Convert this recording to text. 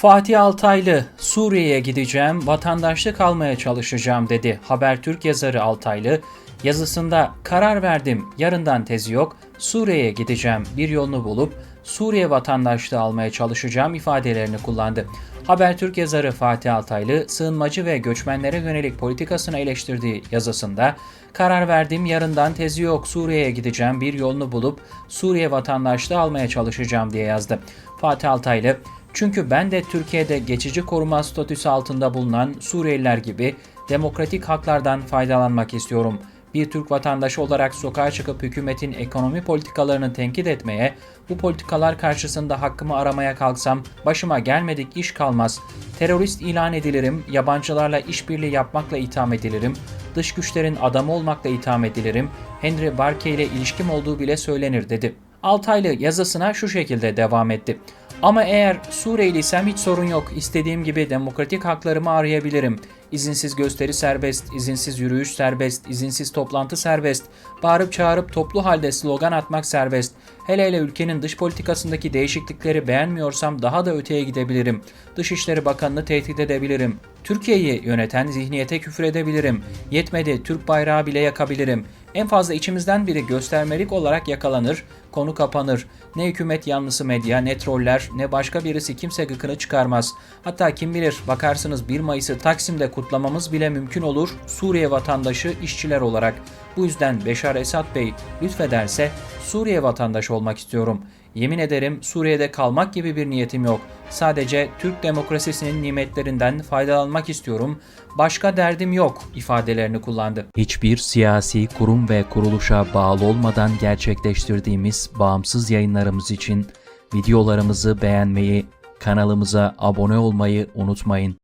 Fatih Altaylı, Suriye'ye gideceğim, vatandaşlık almaya çalışacağım dedi. Habertürk yazarı Altaylı, yazısında karar verdim, yarından tezi yok, Suriye'ye gideceğim, bir yolunu bulup Suriye vatandaşlığı almaya çalışacağım ifadelerini kullandı. Habertürk yazarı Fatih Altaylı, sığınmacı ve göçmenlere yönelik politikasını eleştirdiği yazısında, karar verdim, yarından tezi yok, Suriye'ye gideceğim, bir yolunu bulup Suriye vatandaşlığı almaya çalışacağım diye yazdı. Fatih Altaylı, çünkü ben de Türkiye'de geçici koruma statüsü altında bulunan Suriyeliler gibi demokratik haklardan faydalanmak istiyorum. Bir Türk vatandaşı olarak sokağa çıkıp hükümetin ekonomi politikalarını tenkit etmeye, bu politikalar karşısında hakkımı aramaya kalksam başıma gelmedik iş kalmaz. Terörist ilan edilirim, yabancılarla işbirliği yapmakla itham edilirim, dış güçlerin adamı olmakla itham edilirim, Henry Barkey ile ilişkim olduğu bile söylenir dedi. Altaylı yazısına şu şekilde devam etti. Ama eğer Suriyeliysem hiç sorun yok. İstediğim gibi demokratik haklarımı arayabilirim. İzinsiz gösteri serbest, izinsiz yürüyüş serbest, izinsiz toplantı serbest. Bağırıp çağırıp toplu halde slogan atmak serbest. Hele hele ülkenin dış politikasındaki değişiklikleri beğenmiyorsam daha da öteye gidebilirim. Dışişleri Bakanını tehdit edebilirim. Türkiye'yi yöneten zihniyete küfür edebilirim. Yetmedi Türk bayrağı bile yakabilirim. En fazla içimizden biri göstermelik olarak yakalanır, konu kapanır. Ne hükümet yanlısı medya, ne troller, ne başka birisi kimse gıkını çıkarmaz. Hatta kim bilir bakarsınız 1 Mayıs'ı Taksim'de kutlamamız bile mümkün olur Suriye vatandaşı işçiler olarak. Bu yüzden Beşar Esad Bey lütfederse Suriye vatandaşı olmak istiyorum. Yemin ederim Suriye'de kalmak gibi bir niyetim yok. Sadece Türk demokrasisinin nimetlerinden faydalanmak istiyorum. Başka derdim yok ifadelerini kullandı. Hiçbir siyasi kurum ve kuruluşa bağlı olmadan gerçekleştirdiğimiz bağımsız yayınlarımız için videolarımızı beğenmeyi, kanalımıza abone olmayı unutmayın.